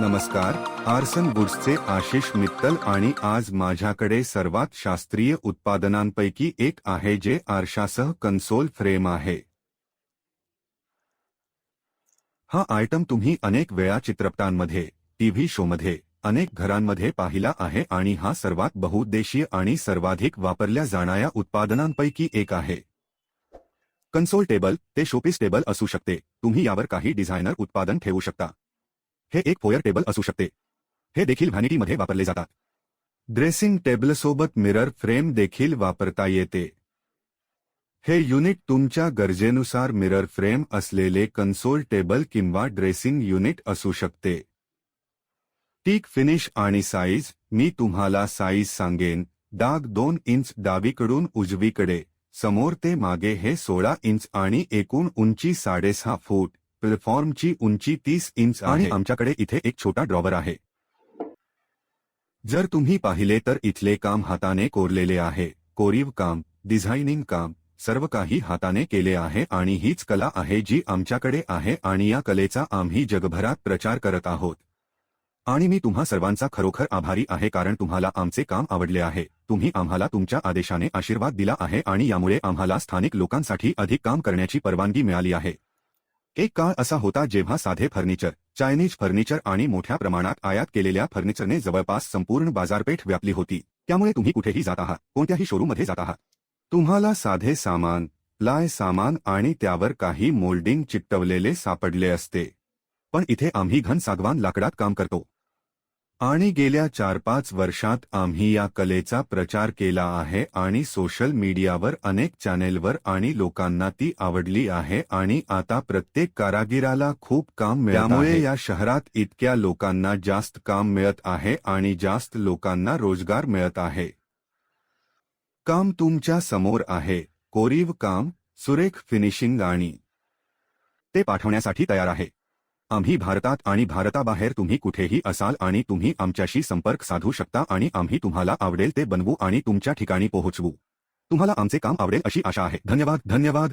नमस्कार. आर्सन गुड्सचे आशिष मित्तल आणि आज माझ्याकडे सर्वात शास्त्रीय उत्पादनांपैकी एक आहे जे आरशासह कन्सोल फ्रेम आहे. हा आयटम तुम्ही अनेक वेळा चित्रपटांमध्ये टीव्ही शोमध्ये अनेक घरांमध्ये पाहिला आहे आणि हा सर्वात बहुउद्देशीय आणि सर्वाधिक वापरल्या जाणाऱ्या उत्पादनांपैकी एक आहे. कन्सोल टेबल ते शोपीस टेबल असू शकते. तुम्ही यावर काही डिझायनर उत्पादन ठेवू शकता. हे एक फोयर टेबल असू शकते. हे देखील व्हॅनिटीमध्ये वापरले जातात. ड्रेसिंग टेबलसोबत मिरर फ्रेम देखील वापरता येते. हे युनिट तुमच्या गरजेनुसार मिरर फ्रेम असलेले कन्सोल टेबल किंवा ड्रेसिंग युनिट असू शकते. टीक फिनिश आणि साईज मी तुम्हाला साईज सांगेन. डाग दोन इंच डावीकडून उजवीकडे समोर ते मागे हे सोळा इंच आणि एकूण उंची साडेसहा फूट. प्लॅटफॉर्मची उंची तीस इंच आणि आमच्याकडे इथे एक छोटा ड्रॉवर आहे. जर तुम्ही पाहिले तर इथले काम हाताने कोरलेले आहे. कोरीव काम डिझायनिंग काम सर्व काही हाताने केले आहे आणि हीच कला आहे जी आमच्याकडे आहे आणि या कलेचा आम्ही जगभरात प्रचार करत आहोत. आणि मी तुम्हा सर्वांचा खरोखर आभारी आहे कारण तुम्हाला आमचे काम आवडले आहे. तुम्ही आम्हाला तुमच्या आदेशाने आशीर्वाद दिला आहे आणि यामुळे आम्हाला स्थानिक लोकांसाठी अधिक काम करण्याची परवानगी मिळाली आहे. एक काळ असा होता जेव्हा साधे फर्निचर चायनीज फर्निचर आणि मोठ्या प्रमाणात आयात केलेल्या फर्निचरने जवळपास संपूर्ण बाजारपेठ व्यापली होती. त्यामुळे तुम्ही कुठेही जात आहात कोणत्याही शोरूममध्ये जात आहात. तुम्हाला साधे सामान लाय सामान आणि त्यावर काही मोल्डिंग चिकटवलेले सापडले असते. पण इथे आम्ही घन सागवान लाकडात काम करतो. आणि गेल्या चार पाच वर्षात आम्ही या कलेचा प्रचार केला आहे आणि सोशल मीडियावर अनेक चॅनेलवर आणि लोकांना ती आवडली आहे आणि आता प्रत्येक कारागिराला खूप काम मिळत त्यामुळे या शहरात इतक्या लोकांना जास्त काम मिळत आहे आणि जास्त लोकांना रोजगार मिळत आहे. काम तुमच्यासमोर आहे. कोरीव काम सुरेख फिनिशिंग आणि ते पाठवण्यासाठी तयार आहे. आम्ही भारतात आणि भारताबाहेर तुम्ही कुठेही असाल आणि तुम्ही आमच्याशी संपर्क साधू शकता आणि आम्ही तुम्हाला आवडेल ते बनवू आणि तुमच्या ठिकाणी पोहोचवू. तुम्हाला आमचे काम आवडेल अशी आशा आहे. धन्यवाद धन्यवाद.